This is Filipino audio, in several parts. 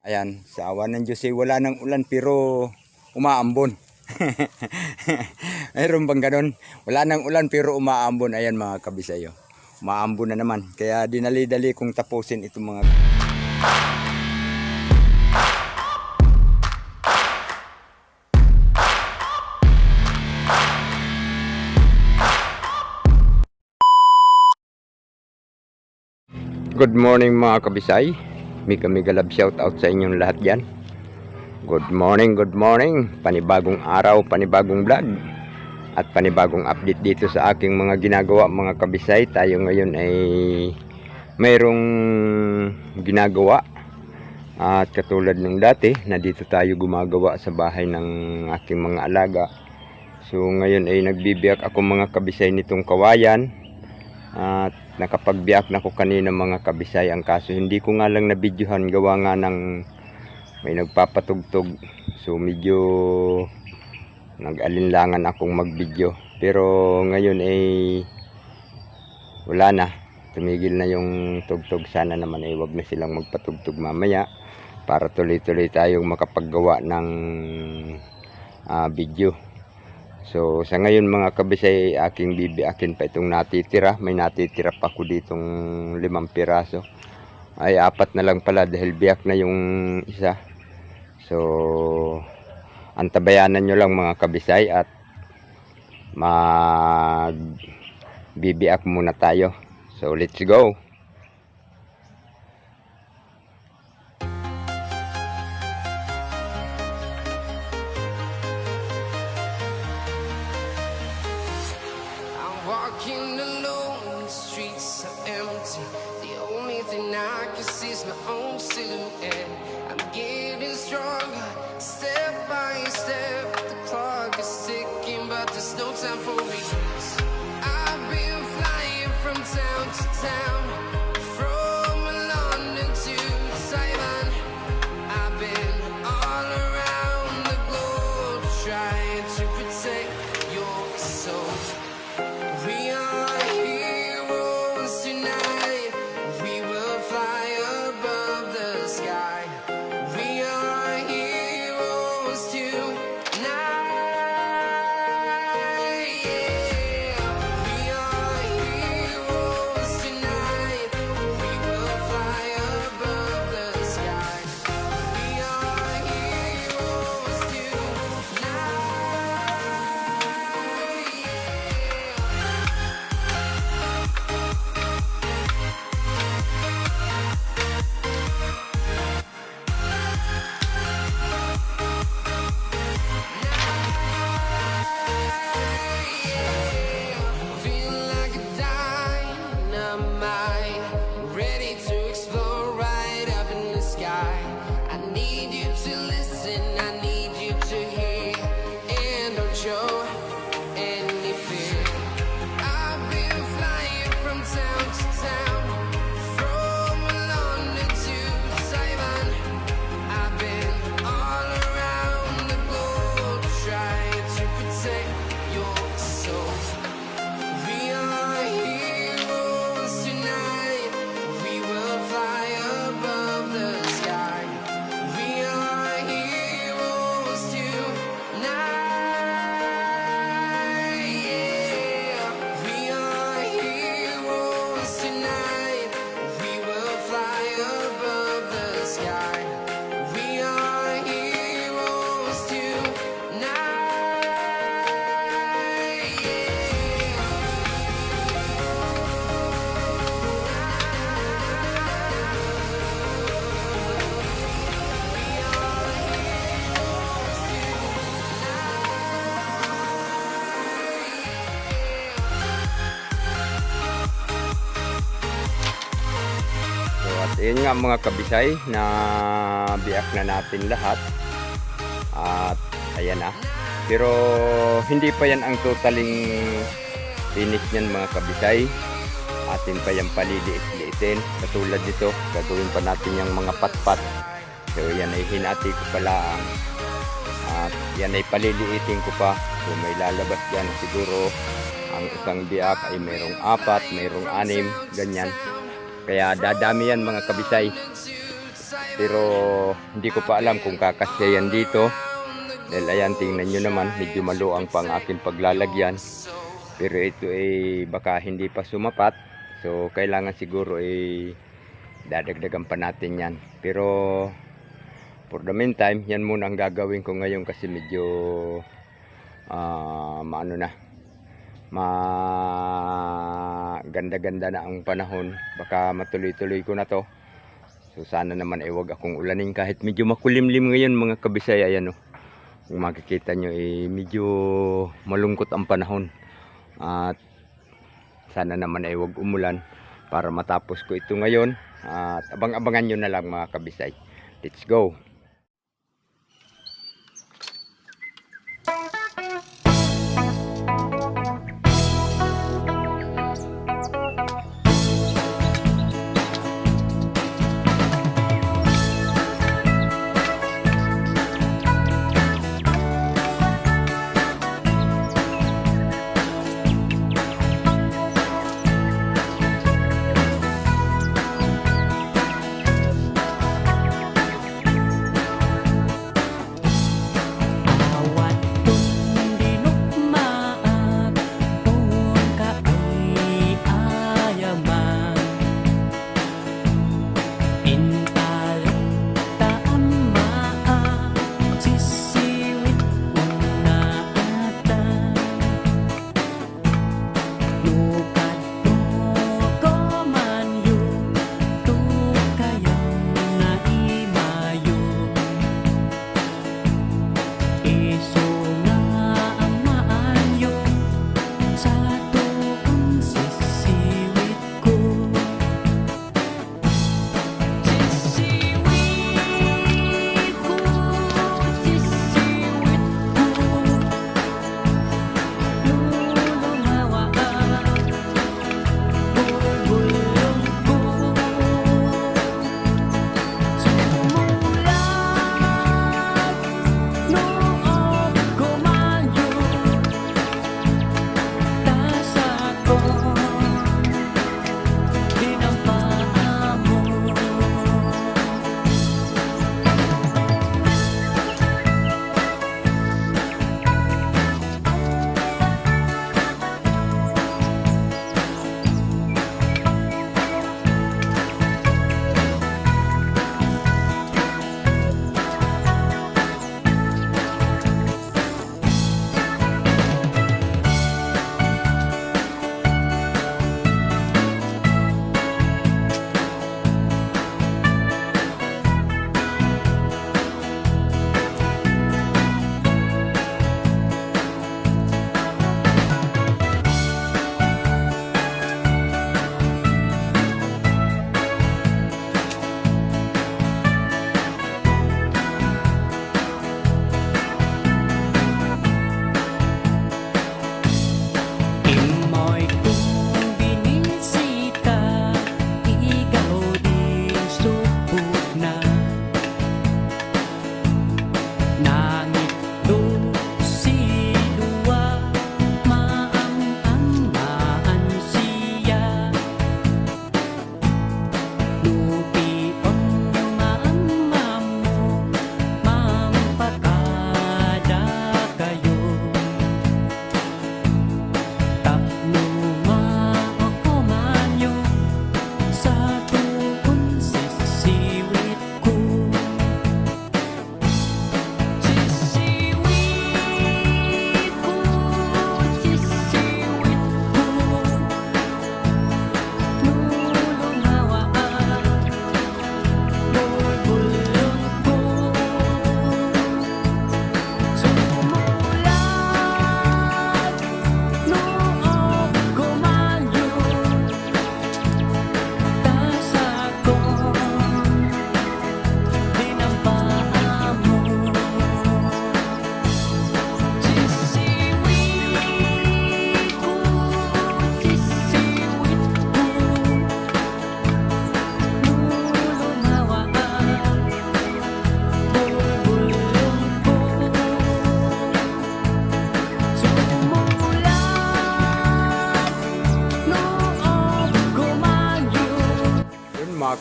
Ayan, sa awa ng Diyos eh, wala nang ulan pero umaambon. Mayroon bang ganun? Wala nang ulan pero umaambon. Ayan mga kabisayo. Umaambon na naman. Kaya dinali-dali kong tapusin itong mga... Good morning mga kabisay. Mika Mika Love shout out sa inyong lahat dyan. Good morning, good morning. Panibagong araw, panibagong vlog. At panibagong update dito sa aking mga ginagawa mga kabisay. Tayo ngayon ay mayroong ginagawa. At katulad ng dati na dito tayo gumagawa sa bahay ng aking mga alaga. So ngayon ay nagbibiyak ako mga kabisay nitong kawayan. At nakapagbiyak na ko kanina mga kabisay. Ang kaso hindi ko nga lang nabidyohan gawa nga ng may nagpapatugtog. So medyo nag-alinlangan akong magbidyo. Pero ngayon ay wala na. Tumigil na yung tugtog. Sana naman ay wag na silang magpatugtog mamaya para tuloy-tuloy tayong makapaggawa ng ah, video So sa ngayon mga kabisay aking bibiakin pa itong natitira. May natitira pa ako ditong limang piraso. Ay apat na lang pala dahil biyak na yung isa. So antabayanan nyo lang mga kabisay at mag bibiak muna tayo. So let's go. Time for me. I've been flying from town to town, sky. At yun nga mga kabisay na biyak na natin lahat. At ayan na. Pero hindi pa yan ang totaling finish niyan mga kabisay. Atin pa yan paliliit-liitin. Katulad dito, gagawin pa natin yung mga patpat. So yan ay hinati ko pala ang at yan ay paliliitin ko pa. So may lalabas dyan siguro ang isang biyak ay mayroong apat, mayroong anim, ganyan. Kaya dadami yan mga kabisay. pero hindi ko pa alam kung kakasya yan dito. Dahil ayan, tingnan nyo naman, medyo maluang pa ang aking paglalagyan. Pero ito ay baka hindi pa sumapat. So, kailangan siguro ay dadagdagan pa natin yan. Pero, for the meantime, yan muna ang gagawin ko ngayon kasi medyo ah maano na ma ganda-ganda na ang panahon. Baka matuloy-tuloy ko na to. So sana naman ay wag akong ulanin kahit medyo makulimlim ngayon mga kabisaya. Ayan oh. kung makikita nyo eh medyo malungkot ang panahon. At sana naman ay wag umulan para matapos ko ito ngayon. At abang-abangan nyo na lang mga kabisay. Let's go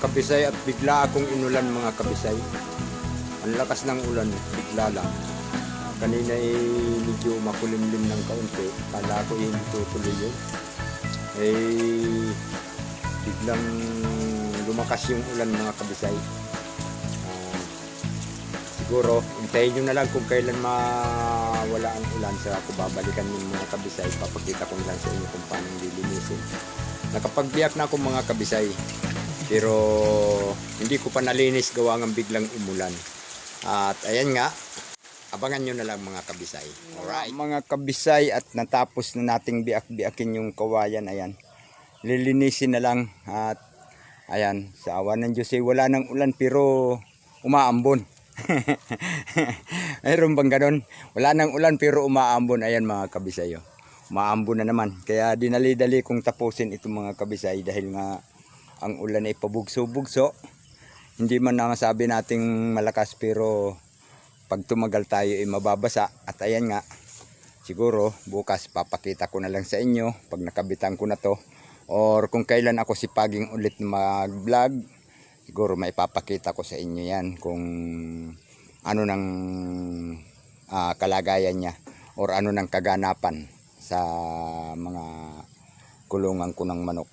kabisay at bigla akong inulan mga kabisay. Ang lakas ng ulan, bigla lang. Kanina ay medyo makulimlim ng kaunti. Kala ko yung tutuloy yun. Eh, biglang lumakas yung ulan mga kabisay. Ah, siguro, hintayin nyo na lang kung kailan mawala ang ulan sa ako babalikan yung mga kabisay. Papakita ko lang sa inyo kung paano lilinisin. Nakapagbiyak na ako mga kabisay. Pero hindi ko pa nalinis gawa ng biglang umulan. At ayan nga, abangan nyo na lang mga kabisay. Alright. Mga kabisay at natapos na nating biak-biakin yung kawayan. Ayan. Lilinisin na lang at ayan, sa awa ng Diyos ay wala ng ulan pero umaambon. Mayroon bang ganon? Wala nang ulan pero umaambon. Ayan mga kabisay. oh. Umaambon na naman. Kaya dinali-dali kong tapusin itong mga kabisay dahil nga ang ulan ay pabugso-bugso. Hindi man na masabi nating malakas pero pag tumagal tayo ay mababasa. At ayan nga, siguro bukas papakita ko na lang sa inyo pag nakabitan ko na to. Or kung kailan ako sipaging ulit mag-vlog, siguro may papakita ko sa inyo yan kung ano nang ah, kalagayan niya or ano nang kaganapan sa mga kulungan ko ng manok.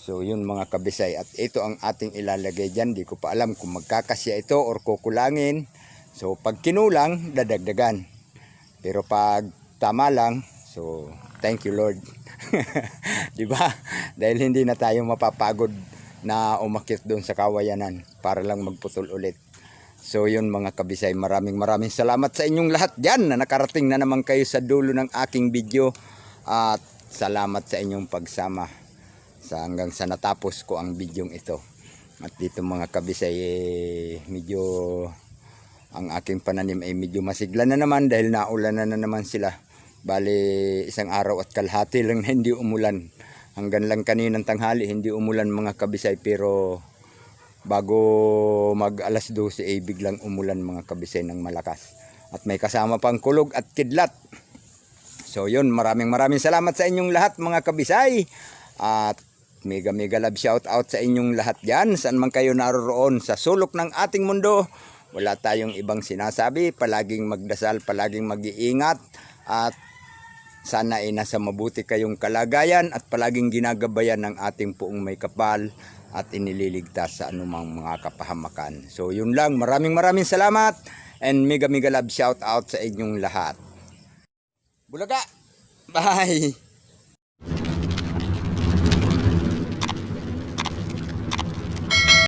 So yun mga kabisay at ito ang ating ilalagay dyan. Di ko pa alam kung magkakasya ito or kukulangin. So pag kinulang, dadagdagan. Pero pag tama lang, so thank you Lord. di ba? Dahil hindi na tayo mapapagod na umakit doon sa kawayanan para lang magputol ulit. So yun mga kabisay, maraming maraming salamat sa inyong lahat dyan na nakarating na naman kayo sa dulo ng aking video. At salamat sa inyong pagsama sa hanggang sa natapos ko ang bidyong ito. At dito mga kabisay, eh, medyo ang aking pananim ay medyo masigla na naman dahil naulan na, na naman sila. Bali isang araw at kalahati lang hindi umulan. Hanggang lang kaninang tanghali hindi umulan mga kabisay pero bago mag alas 12 ay biglang umulan mga kabisay ng malakas. At may kasama pang kulog at kidlat. So yun, maraming maraming salamat sa inyong lahat mga kabisay. At mega mega love shout out sa inyong lahat dyan. Saan man kayo naroroon sa sulok ng ating mundo. Wala tayong ibang sinasabi. Palaging magdasal, palaging mag-iingat. At sana ay nasa mabuti kayong kalagayan at palaging ginagabayan ng ating puong may kapal at inililigtas sa anumang mga kapahamakan. So yun lang, maraming maraming salamat and mega mega love shout out sa inyong lahat. Bulaga! Bye!